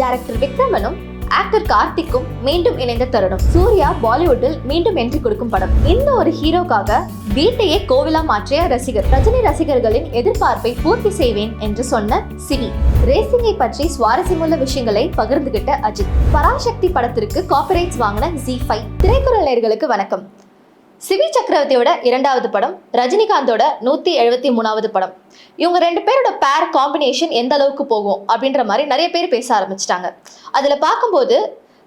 Director விக்ரமனும் actor கார்த்திக்கும் மீண்டும் இணைந்த தருணம். சூர்யா பாலிவுட்டில் மீண்டும் என்ட்ரி கொடுக்கும் படம். இந்த ஒரு ஹீரோக்காக வீட்டையே கோவிலா மாற்றிய ரசிகர். ரஜினி ரசிகர்களின் எதிர்பார்ப்பை பூர்த்தி செய்வேன் என்று சொன்ன சிவி ரேசிங்கை பற்றி சுவாரஸ்யமுள்ள விஷயங்களை பகிர்ந்துகிட்ட அஜித். பராசக்தி படத்திற்கு காப்பிரைட்ஸ் வாங்கின ஜி ஃபைவ் திரைக்குறளியர்களுக்கு வணக்கம். சிவி சக்கரவர்த்தியோட இரண்டாவது படம் ரஜினிகாந்தோட நூத்தி எழுபத்தி மூணாவது படம். இவங்க ரெண்டு பேரோட பேர் காம்பினேஷன் எந்த அளவுக்கு போகும் அப்படின்ற மாதிரி நிறைய பேர் பேச ஆரம்பிச்சிட்டாங்க. அதுல பார்க்கும்போது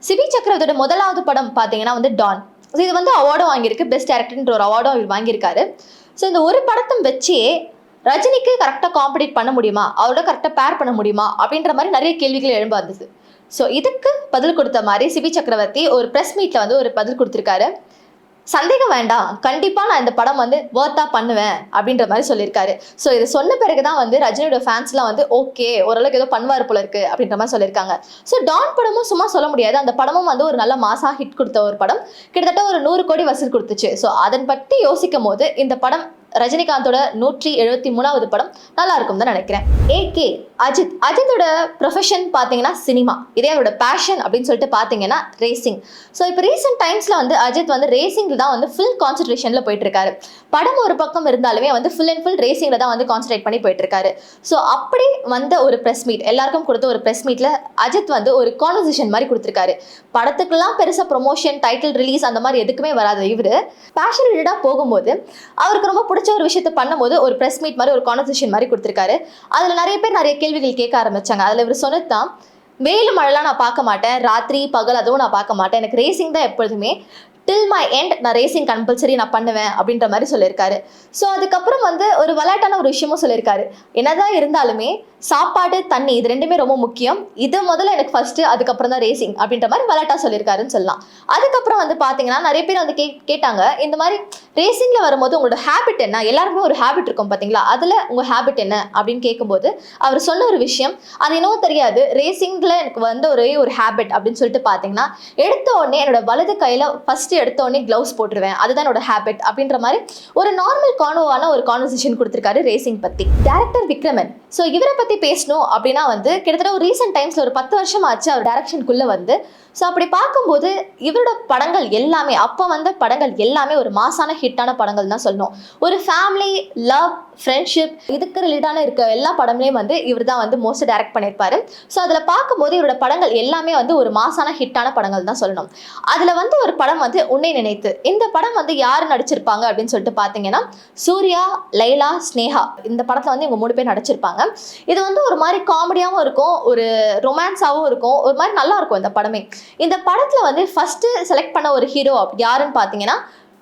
சிவி சக்கரவர்த்தியோட முதலாவது படம் பார்த்தீங்கன்னா வந்து டான் இது வந்து அவார்டும் வாங்கியிருக்கு பெஸ்ட் டேரக்டர்ன்ற ஒரு அவார்டும் அவர் வாங்கியிருக்காரு. ஸோ இந்த ஒரு படத்தை வச்சே ரஜினிக்கு கரெக்டாக காம்படிட் பண்ண முடியுமா? அவரோட கரெக்டாக பேர் பண்ண முடியுமா? அப்படின்ற மாதிரி நிறைய கேள்விகள் எழும்ப வந்தது. ஸோ இதுக்கு பதில் கொடுத்த மாதிரி சிபி சக்கரவர்த்தி ஒரு ப்ரெஸ் மீட்டில் வந்து ஒரு பதில் கொடுத்துருக்காரு. சந்தேகம் வேண்டாம். கண்டிப்பாக நான் இந்த படம் வந்து ஒர்த்தாக பண்ணுவேன் அப்படின்ற மாதிரி சொல்லியிருக்காரு. ஸோ இது சொன்ன பிறகு தான் வந்து ரஜினியோட ஃபேன்ஸ்லாம் வந்து ஓகே ஓரளவுக்கு ஏதோ பண்ணுவார் போல இருக்கு அப்படின்ற மாதிரி சொல்லியிருக்காங்க. ஸோ டான் படமும் சும்மா சொல்ல முடியாது. அந்த படமும் வந்து ஒரு நல்ல மாசாக ஹிட் கொடுத்த ஒரு படம். கிட்டத்தட்ட ஒரு நூறு கோடி வசூல் கொடுத்துச்சு. ஸோ அதன் பற்றி யோசிக்கும் போது இந்த படம் ரஜினிகாந்தோட நூற்றி எழுபத்தி மூணாவது படம் நல்லா இருக்கும் தான் நினைக்கிறேன். ஏகே அஜித். அஜித்தோட ப்ரொஃபஷன் பார்த்தீங்கன்னா சினிமா இதே அவரோட பேஷன் அப்படின்னு சொல்லிட்டு பார்த்தீங்கன்னா ரேசிங் ஸோ இப்போ ரீசெண்ட் டைம்ஸில் வந்து அஜித் வந்து ரேசிங்கில் தான் வந்து ஃபுல் கான்சன்ட்ரேஷனில் போயிட்டு இருக்காரு. படம் ஒரு பக்கம் இருந்தாலுமே வந்து ஃபுல் அண்ட் ஃபுல் ரேசிங்கில் தான் வந்து கான்சன்ட்ரேட் பண்ணி போயிட்டு இருக்காரு. ஸோ அப்படி வந்த ஒரு ப்ரெஸ் மீட் எல்லாருக்கும் கொடுத்த ஒரு ப்ரெஸ் மீட்டில் அஜித் வந்து ஒரு கான்வர்சேஷன் மாதிரி கொடுத்துருக்காரு. படத்துக்கெல்லாம் பெருசாக ப்ரொமோஷன் டைட்டில் ரிலீஸ் அந்த மாதிரி எதுக்குமே வராது இவர். பேஷன் ரிலேட்டாக போகும்போது அவருக்கு ரொம்ப பிடிச்ச ஒரு விஷயத்தை பண்ணும்போது ஒரு ப்ரெஸ் மீட் மாதிரி ஒரு கான்வர்சேஷன் மாதிரி கொடுத்துருக்காரு. அதில் நிறைய பேர் நிறைய கேள்விகள் கேட்க ஆரம்பிச்சாங்க. அதில் இவர் சொன்னது தான் வெயில் மழைலாம் நான் பார்க்க மாட்டேன். ராத்திரி பகல் அதுவும் நான் பார்க்க மாட்டேன். எனக்கு ரேசிங் தான் எப்பொழுதுமே. டில் மை எண்ட் நான் ரேசிங் கம்பல்சரி நான் பண்ணுவேன் அப்படின்ற மாதிரி சொல்லியிருக்காரு. ஸோ அதுக்கப்புறம் வந்து ஒரு விளையாட்டான ஒரு விஷயமும் சொல்லியிருக்காரு. என்னதான் இருந்தாலுமே சாப்பாடு தண்ணி இது ரெண்டுமே ரொம்ப முக்கியம். இது முதல்ல எனக்கு ஃபர்ஸ்ட் அதுக்கப்புறம் தான் ரேசிங் அப்படின்ற மாதிரி விளையாட்டா சொல்லியிருக்காருன்னு சொல்லலாம். அதுக்கப்புறம் வந்து பார்த்தீங்கன்னா நிறைய பேர் வந்து கே கேட்டாங்க இந்த மாதிரி ரேசிங்கில் வரும்போது உங்களோட ஹேபிட் என்ன? எல்லாருக்குமே ஒரு ஹேபிட் இருக்கும் பார்த்தீங்களா அதில் உங்கள் ஹேபிட் என்ன? அப்படின்னு கேட்கும்போது அவர் சொன்ன ஒரு விஷயம் அது என்னவோ தெரியாது. ரேசிங்கில் எனக்கு வந்து ஒரே ஒரு ஹேபிட் அப்படின்னு சொல்லிட்டு பார்த்தீங்கன்னா எடுத்த உடனே என்னோட வலது கையில் ஃபர்ஸ்ட் ஃபஸ்ட்டு எடுத்தோடனே க்ளவுஸ் போட்டுருவேன். அதுதான் என்னோட ஹேபிட் அப்படின்ற மாதிரி ஒரு நார்மல் கானுவான ஒரு கான்வர்சேஷன் கொடுத்துருக்காரு ரேசிங் பற்றி டேரக்டர் விக்ரமன். ஸோ இவரை பற்றி பேசணும் அப்படின்னா வந்து கிட்டத்தட்ட ஒரு ரீசெண்ட் டைம்ஸில் ஒரு பத்து வருஷம் ஆச்சு அவர் டேரக்ஷனுக்குள்ளே வந்து ஸோ அப்படி பார்க்கும்போது இவரோட படங்கள் எல்லாமே அப்போ வந்த படங்கள் எல்லாமே ஒரு மாசான ஹிட்டான படங்கள் தான் சொல்லணும். ஒரு ஃபேமிலி லவ் ஃப்ரெண்ட்ஷிப் இதுக்கு ரிலேட்டான இருக்க எல்லா படம்லேயும் வந்து இவர் தான் வந்து மோஸ்ட் டைரக்ட் பண்ணியிருப்பாரு. ஸோ அதில் பார்க்கும்போது இவரோட படங்கள் எல்லாமே வந்து ஒரு மாசான ஹிட்டான படங்கள் தான் சொல்லணும். அதில் வந்து ஒரு படம் வந்து உன்னை நினைத்து. இந்த படம் வந்து யார் நடிச்சிருப்பாங்க அப்படின்னு சொல்லிட்டு பார்த்தீங்கன்னா சூர்யா லைலா ஸ்னேஹா இந்த படத்தில் வந்து இவங்க மூணு பேர் நடிச்சிருப்பாங்க. இது வந்து ஒரு மாதிரி காமெடியாகவும் இருக்கும் ஒரு ரொமான்ஸாகவும் இருக்கும் ஒரு மாதிரி நல்லா இருக்கும் இந்த படமே. இந்த படத்தில் வந்து ஃபஸ்ட்டு செலக்ட் பண்ண ஒரு ஹீரோ யாருன்னு பார்த்தீங்கன்னா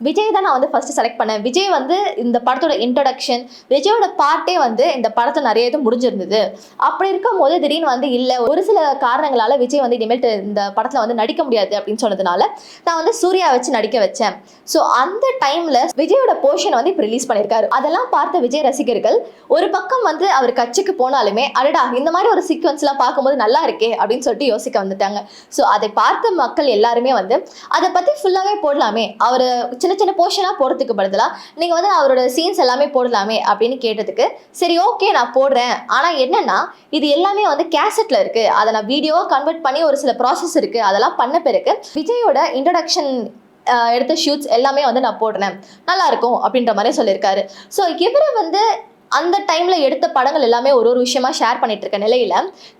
விஜய் தான் நான் வந்து ஃபஸ்ட்டு செலக்ட் பண்ணேன். விஜய் வந்து இந்த படத்தோட இன்ட்ரடக்ஷன் விஜயோட பார்ட்டே வந்து இந்த படத்தில் நிறைய இது முடிஞ்சிருந்தது. அப்படி இருக்கும் போது திடீர்னு வந்து இல்லை ஒரு சில காரணங்களால் விஜய் வந்து இனிமேல் இந்த படத்தில் வந்து நடிக்க முடியாது அப்படின்னு சொன்னதுனால நான் வந்து சூர்யா வச்சு நடிக்க வச்சேன். ஸோ அந்த டைமில் விஜயோட போர்ஷன் வந்து இப்போ ரிலீஸ் பண்ணியிருக்காரு அதெல்லாம் பார்த்த விஜய் ரசிகர்கள் ஒரு பக்கம் வந்து அவர் கட்சிக்கு போனாலுமே அடடா இந்த மாதிரி ஒரு சீக்வன்ஸ்லாம் பார்க்கும்போது நல்லா இருக்கே அப்படின்னு சொல்லிட்டு யோசிக்க வந்துட்டாங்க. ஸோ அதை பார்த்த மக்கள் எல்லாருமே வந்து அதை பற்றி ஃபுல்லாகவே போடலாமே. அவர் சின்ன சின்ன போர்ஷனாக போடுறதுக்கு பதிலாக நீங்கள் வந்து அவரோட சீன்ஸ் எல்லாமே போடலாமே அப்படின்னு கேட்டதுக்கு சரி ஓகே நான் போடுறேன். ஆனால் என்னென்னா இது எல்லாமே வந்து கேசட்டில் இருக்குது அதை நான் வீடியோவாக கன்வெர்ட் பண்ணி ஒரு சில ப்ராசஸ் இருக்குது அதெல்லாம் பண்ண பிறகு விஜயோட இன்ட்ரடக்ஷன் எடுத்த ஷூட்ஸ் எல்லாமே வந்து நான் போடுறேன். நல்லா இருக்கும் அப்படின்ற மாதிரி சொல்லியிருக்காரு. ஸோ இவரை வந்து அந்த டைம்ல எடுத்த படங்கள் எல்லாமே ஒரு ஒரு விஷயமா ஷேர் பண்ணிட்டு இருக்க நிலையில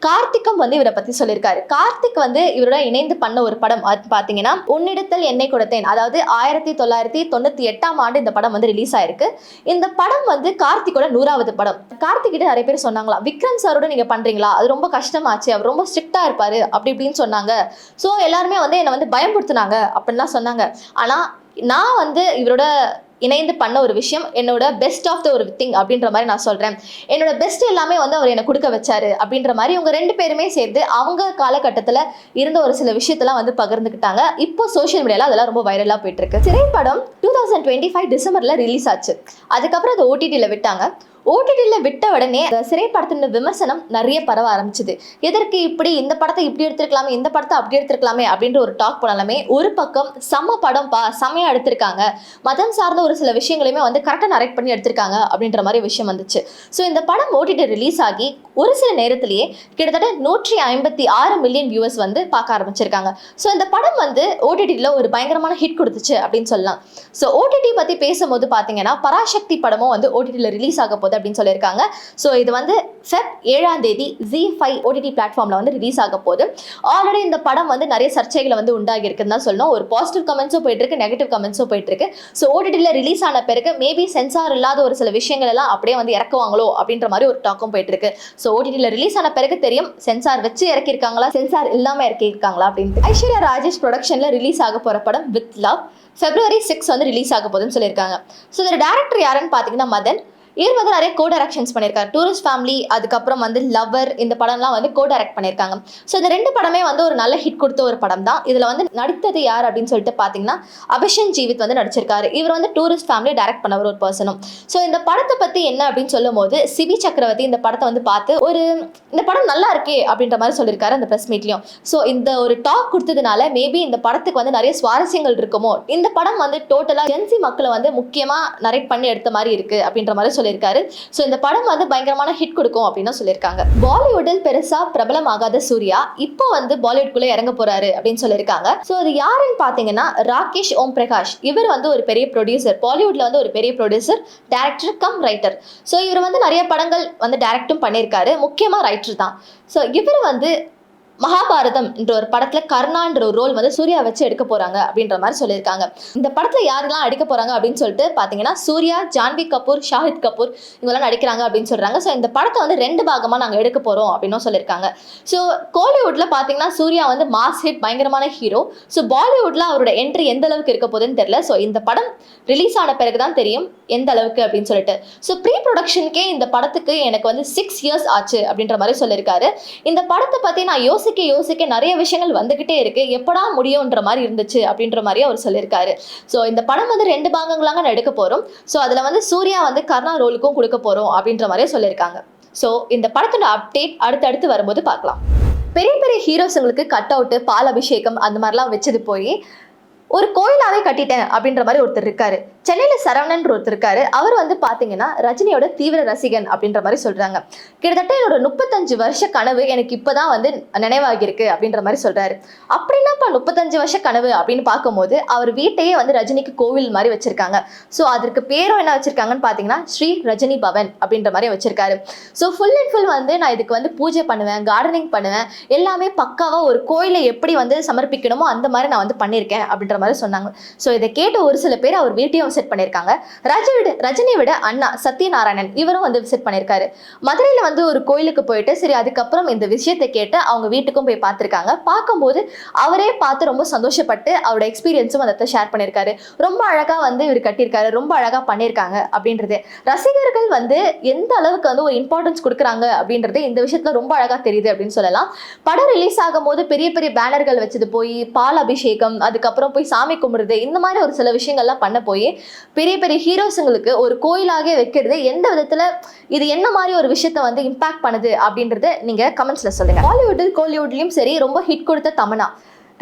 கார்த்திக்கும் வந்து இவரை பத்தி சொல்லியிருக்காரு. கார்த்திக் வந்து இவரோட இணைந்து பண்ண ஒரு படம் பாத்தீங்கன்னா உன்னிடத்தில் என்னை கொடுத்தேன். அதாவது ஆயிரத்தி தொள்ளாயிரத்தி தொண்ணூத்தி எட்டாம் ஆண்டு இந்த படம் வந்து ரிலீஸ் ஆயிருக்கு. இந்த படம் வந்து கார்த்திக்கோட நூறாவது படம். கார்த்திக் கிட்ட நிறைய பேர் சொன்னாங்களா விக்ரம் சாரோட நீங்க பண்றீங்களா? அது ரொம்ப கஷ்டமாச்சு அவர் ரொம்ப ஸ்ட்ரிக்டா இருப்பாரு அப்படி இப்படின்னு சொன்னாங்க. ஸோ எல்லாருமே வந்து என்னை வந்து பயம்படுத்தினாங்க அப்படின்லாம் சொன்னாங்க. ஆனா நான் வந்து இவரோட இணைந்து பண்ண ஒரு விஷயம். என்னோட பெஸ்ட் ஆஃப் த ஒரு திங் அப்படின்ற மாதிரி நான் சொல்கிறேன் என்னோட பெஸ்ட் எல்லாமே வந்து அவர் எனக்கு கொடுக்க வச்சாரு அப்படின்ற மாதிரி இவங்க ரெண்டு பேருமே சேர்ந்து அவங்க காலகட்டத்தில் இருந்த ஒரு சில விஷயத்தெல்லாம் வந்து பகிர்ந்துக்கிட்டாங்க. இப்போ சோஷியல் மீடியாவில் அதெல்லாம் ரொம்ப வைரலாக போயிட்டு இருக்கு. திரைப்படம் டூ தௌசண்ட் டுவெண்ட்டி ஃபைவ் டிசம்பரில் ரிலீஸ் ஆச்சு. அதுக்கப்புறம் அதை ஓடிடியில் விட்டாங்க. ஓடிடியில் விட்ட உடனே அந்த திரைப்படத்தின் விமர்சனம் நிறைய பரவ ஆரம்பிச்சுது. எதற்கு இப்படி இந்த படத்தை இப்படி எடுத்திருக்கலாமே இந்த படத்தை அப்படி எடுத்திருக்கலாமே அப்படின்ற ஒரு டாக் போனாலுமே ஒரு பக்கம் செம்ம படம் பா செம்மையாக எடுத்திருக்காங்க. மதம் சார்ந்த ஒரு சில விஷயங்களையுமே வந்து கரெக்டாக நரெக்ட் பண்ணி எடுத்திருக்காங்க அப்படின்ற மாதிரி விஷயம் வந்துச்சு. ஸோ இந்த படம் ஓடிடி ரிலீஸ் ஆகி ஒரு சில நேரத்திலேயே கிட்டத்தட்ட நூற்றி ஐம்பத்தி ஆறு மில்லியன் வியூவர்ஸ் வந்து பார்க்க ஆரம்பிச்சிருக்காங்க. ஸோ இந்த படம் வந்து ஓடிடியில் ஒரு பயங்கரமான ஹிட் கொடுத்துச்சு அப்படின்னு சொல்லலாம். ஸோ ஓடிடி பற்றி பேசும்போது பார்த்தீங்கன்னா பராசக்தி படமும் வந்து ஓடிடியில் ரிலீஸ் ஆக போகுது அப்படின்னு சொல்லியிருக்காங்க. ஸோ இது வந்து ஃபெப் ஏழாம் தேதி ஜி ஃபைவ் ஓடிடி பிளாட்ஃபார்மில் வந்து ரிலீஸ் ஆக போகுது. ஆல்ரெடி இந்த படம் வந்து நிறைய சர்ச்சைகளை வந்து உண்டாகி இருக்குன்னு தான் சொல்லணும். ஒரு பாசிட்டிவ் கமெண்ட்ஸும் போயிட்டு இருக்கு நெகட்டிவ் கமெண்ட்ஸும் போயிட்டு இருக்கு. ஸோ ஓடிடியில் ரிலீஸ் ஆன பிறகு மேபி சென்சார் இல்லாத ஒரு சில விஷயங்கள் எல்லாம் அப்படியே வந்து இறக்குவாங்களோ அப்படின்ற மாதிரி ஒரு டாக்கும் போயிட்டு இருக்கு. ஸோ ஓடிடியில் ரிலீஸ் ஆன பிறகு தெரியும் சென்சார் வச்சு இறக்கியிருக்காங்களா சென்சார் இல்லாமல் இறக்கியிருக்காங்களா அப்படின்ட்டு. ஐஸ்வர்யா ராஜேஷ் ப்ரொடக்ஷனில் ரிலீஸ் ஆக போகிற படம் வித் லவ் ஃபெப்ரவரி சிக்ஸ் வந்து ரிலீஸ் ஆக போகுதுன்னு சொல்லியிருக்காங்க. ஸோ இதோட டேரக்டர் யாருன்னு பார்த்தீங்கன்னா மதன். இவர் வந்து நிறைய கோ டைரக்ஷன்ஸ் பண்ணியிருக்காரு. டூரிஸ்ட் ஃபேமிலி அதுக்கப்புறம் வந்து லவ்வர் இந்த படம்லாம் வந்து கோ டைரக்ட் பண்ணியிருக்காங்க. ஸோ இந்த ரெண்டு படமே வந்து ஒரு நல்ல ஹிட் கொடுத்த ஒரு படம் தான். இதில் வந்து நடித்தது யார் அப்படின்னு சொல்லிட்டு பார்த்தீங்கன்னா அபிஷன் ஜீவித் வந்து நடிச்சிருக்காரு. இவர் வந்து டூரிஸ்ட் ஃபேமிலி டைரக்ட் பண்ணவர் ஒரு பர்சனும் ஸோ இந்த படத்தை பற்றி என்ன அப்படின்னு சொல்லும் போது சிபி சக்கரவர்த்தி இந்த படத்தை வந்து பார்த்து ஒரு இந்த படம் நல்லா இருக்கே அப்படின்ற மாதிரி சொல்லியிருக்காரு அந்த ப்ரெஸ் மீட்லையும் ஸோ இந்த ஒரு டாக் கொடுத்ததுனால மேபி இந்த படத்துக்கு வந்து நிறைய சுவாரஸ்யங்கள் இருக்குமோ? இந்த படம் வந்து டோட்டலாக ஜென்சி மக்களை வந்து முக்கியமாக நரேட் பண்ணி எடுத்த மாதிரி இருக்குது அப்படின்ற மாதிரி சொல்லி சொல்லியிருக்காரு. ஸோ இந்த படம் வந்து பயங்கரமான ஹிட் கொடுக்கும் அப்படின்னு சொல்லியிருக்காங்க. பாலிவுட்டில் பெருசா பிரபலமாகாத சூர்யா இப்போ வந்து பாலிவுட்குள்ளே இறங்க போறாரு அப்படின்னு சொல்லியிருக்காங்க. ஸோ அது யாருன்னு பார்த்தீங்கன்னா ராகேஷ் ஓம் பிரகாஷ். இவர் வந்து ஒரு பெரிய ப்ரொடியூசர் பாலிவுட்ல வந்து ஒரு பெரிய producer director cum writer so இவர் வந்து நிறைய படங்கள் வந்து டேரக்டும் பண்ணியிருக்காரு. முக்கியமாக ரைட்டர் தான். ஸோ இவர் வந்து மகாபாரதம் என்ற ஒரு படத்துல கர்ணான்ற ஒரு ரோல் வந்து சூர்யா வச்சு எடுக்க போறாங்க அப்படின்ற மாதிரி சொல்லியிருக்காங்க. இந்த படத்துல யாரெல்லாம் அடிக்க போறாங்க அப்படின்னு சொல்லிட்டு பாத்தீங்கன்னா சூர்யா ஜான்வி கபூர் ஷாஹித் கபூர் இவங்கெல்லாம் நடிக்கிறாங்க அப்படின்னு சொல்றாங்க. ஸோ இந்த படத்தை வந்து ரெண்டு பாகமா நாங்க எடுக்க போறோம் அப்படின்னு சொல்லியிருக்காங்க. ஸோ கோலிவுட்ல பாத்தீங்கன்னா சூர்யா வந்து மாஸ் ஹிட் பயங்கரமான ஹீரோ ஸோ பாலிவுட்ல அவரோட என்ட்ரி எந்த அளவுக்கு இருக்க போகுதுன்னு தெரியல. ஸோ இந்த படம் ரிலீஸ் ஆன பிறகு தான் தெரியும். எந்த அளவுக்கு அப்படின்னு சொல்லிட்டு. ஸோ ப்ரீ ப்ரொடக்ஷனுக்கே இந்த படத்துக்கு எனக்கு வந்து சிக்ஸ் இயர்ஸ் ஆச்சு அப்படின்ற மாதிரி சொல்லியிருக்காரு. இந்த படத்தை பற்றி நான் யோசிக்க யோசிக்க நிறைய விஷயங்கள் வந்துகிட்டே இருக்கு. எப்படா முடியும்ன்ற மாதிரி இருந்துச்சு அப்படின்ற மாதிரி அவர் சொல்லியிருக்காரு. ஸோ இந்த படம் வந்து ரெண்டு பாகங்களாக எடுக்க போகிறோம் ஸோ அதில் வந்து சூர்யா வந்து கர்ணா ரோலுக்கும் கொடுக்க போகிறோம் அப்படின்ற மாதிரியே சொல்லியிருக்காங்க. ஸோ இந்த படத்தோட அப்டேட் அடுத்தடுத்து வரும்போது பார்க்கலாம். பெரிய பெரிய ஹீரோஸுங்களுக்கு கட் அவுட்டு பால் அபிஷேகம் அந்த மாதிரிலாம் வச்சது போய் ஒரு கோயிலாவே கட்டிட்டேன் அப்படின்ற மாதிரி ஒருத்தர் இருக்காரு. சென்னையில சரவணன் ஒருத்தர் இருக்காரு. அவர் வந்து பாத்தீங்கன்னா ரஜினியோட தீவிர ரசிகன் அப்படின்ற மாதிரி சொல்றாங்க. கிட்டத்தட்ட என்னோட முப்பத்தஞ்சு வருஷ கனவு எனக்கு இப்பதான் வந்து நினைவாகியிருக்கு அப்படின்ற மாதிரி சொல்றாரு. அப்படின்னாப்பா முப்பத்தஞ்சு வருஷ கனவு அப்படின்னு பார்க்கும்போது அவர் வீட்டையே வந்து ரஜினிக்கு கோவில் மாதிரி வச்சிருக்காங்க. ஸோ அதற்கு பேரும் என்ன வச்சிருக்காங்கன்னு பார்த்தீங்கன்னா ஸ்ரீ ரஜினி பவன் அப்படின்ற மாதிரி வச்சிருக்காரு. ஸோ ஃபுல் அண்ட் ஃபுல் வந்து நான் இதுக்கு வந்து பூஜை பண்ணுவேன் கார்டனிங் பண்ணுவேன். எல்லாமே பக்காவாக ஒரு கோயிலை எப்படி வந்து சமர்ப்பிக்கணுமோ அந்த மாதிரி நான் வந்து பண்ணியிருக்கேன் அப்படின்ற மாதிரி சொன்னாங்க. ஸோ இதை கேட்ட ஒரு சில பேர் அவர் வீட்டையும் விசிட் பண்ணியிருக்காங்க. ரஜினி ரஜினி விட அண்ணா சத்யநாராயணன் இவரும் வந்து விசிட் பண்ணியிருக்காரு. மதுரையில் வந்து ஒரு கோயிலுக்கு போயிட்டு சரி அதுக்கப்புறம் இந்த விஷயத்தை கேட்டு அவங்க வீட்டுக்கும் போய் பார்த்துருக்காங்க. பார்க்கும்போது அவரே பார்த்து ரொம்ப சந்தோஷப்பட்டு அவரோட எக்ஸ்பீரியன்ஸும் அதை ஷேர் பண்ணியிருக்காரு. ரொம்ப அழகாக வந்து இவர் கட்டியிருக்காரு ரொம்ப அழகாக பண்ணியிருக்காங்க அப்படின்றது. ரசிகர்கள் வந்து எந்த அளவுக்கு வந்து ஒரு இம்பார்ட்டன்ஸ் கொடுக்குறாங்க அப்படின்றது இந்த விஷயத்துல ரொம்ப அழகாக தெரியுது அப்படின்னு சொல்லலாம். படம் ரிலீஸ் ஆகும் போது பெரிய பெரிய பேனர்கள் வச்சது போய் பால் அபிஷேகம் அதுக்கப்புறம் போய் சாமி கும்பிடுறது இந்த மாதிரி ஒரு சில விஷயங்கள்லாம் பண்ண போய் பெரிய பெரிய ஹீரோஸுங்களுக்கு ஒரு கோயிலாகவே வைக்கிறது எந்த விதத்துல இது என்ன மாதிரி ஒரு விஷயத்த வந்து இம்பாக்ட் பண்ணுது அப்படின்றத நீங்க கமெண்ட்ஸ்ல சொல்லுங்க. பாலிவுட் கோலிவுட்லயும் சரி ரொம்ப ஹிட் கொடுத்த தமனா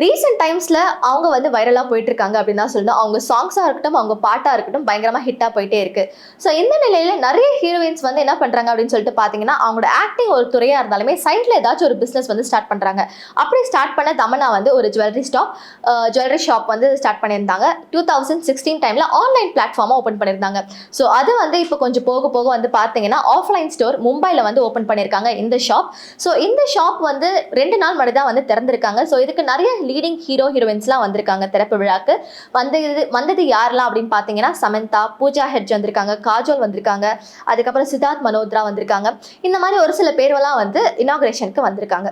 ரீசெண்ட் டைம்ஸில் அவங்க வந்து வைரலாக போயிட்டு இருக்காங்க அப்படின்னு தான் சொல்லணும். அவங்க சாங்ஸாக இருக்கட்டும் அவங்க பாட்டாக இருக்கட்டும் பயங்கரமாக ஹிட்டாக போயிட்டே இருக்கு. ஸோ இந்த நிலையில் நிறைய ஹீரோயின்ஸ் வந்து என்ன பண்ணுறாங்க அப்படின்னு சொல்லிட்டு பார்த்தீங்கன்னா அவங்களோட ஆக்டிங் ஒரு துறையாக இருந்தாலுமே சைடில் ஏதாச்சும் ஒரு பிஸ்னஸ் வந்து ஸ்டார்ட் பண்ணுறாங்க அப்படி ஸ்டார்ட் பண்ண தமனா வந்து ஒரு ஜுவல்லரி ஸ்டாப் ஜுவல்லரி ஷாப் வந்து ஸ்டார்ட் பண்ணியிருந்தாங்க. டூ தௌசண்ட் சிக்ஸ்டீன் டைமில் ஆன்லைன் பிளாட்ஃபார்மாக ஓப்பன் பண்ணியிருந்தாங்க. ஸோ அது வந்து இப்போ கொஞ்சம் போக போக வந்து பார்த்தீங்கன்னா ஆஃப்லைன் ஸ்டோர் மும்பையில் வந்து ஓப்பன் பண்ணியிருக்காங்க இந்த ஷாப் ஸோ இந்த ஷாப் வந்து ரெண்டு நாள் மட்டும் தான் வந்து திறந்திருக்காங்க. ஸோ இதுக்கு நிறைய லீடிங் ஹீரோ ஹீரோயின்ஸ்லாம் வந்திருக்காங்க திறப்பு விழாக்கு. வந்தது வந்தது யாரெல்லாம் அப்படின்னு பார்த்தீங்கன்னா சமந்தா பூஜா ஹெட்ஜ் வந்திருக்காங்க காஜோல் வந்திருக்காங்க அதுக்கப்புறம் சித்தார்த் மனோத்ரா வந்திருக்காங்க. இந்த மாதிரி ஒரு சில பேர்வெல்லாம் வந்து இனாகிரேஷனுக்கு வந்திருக்காங்க.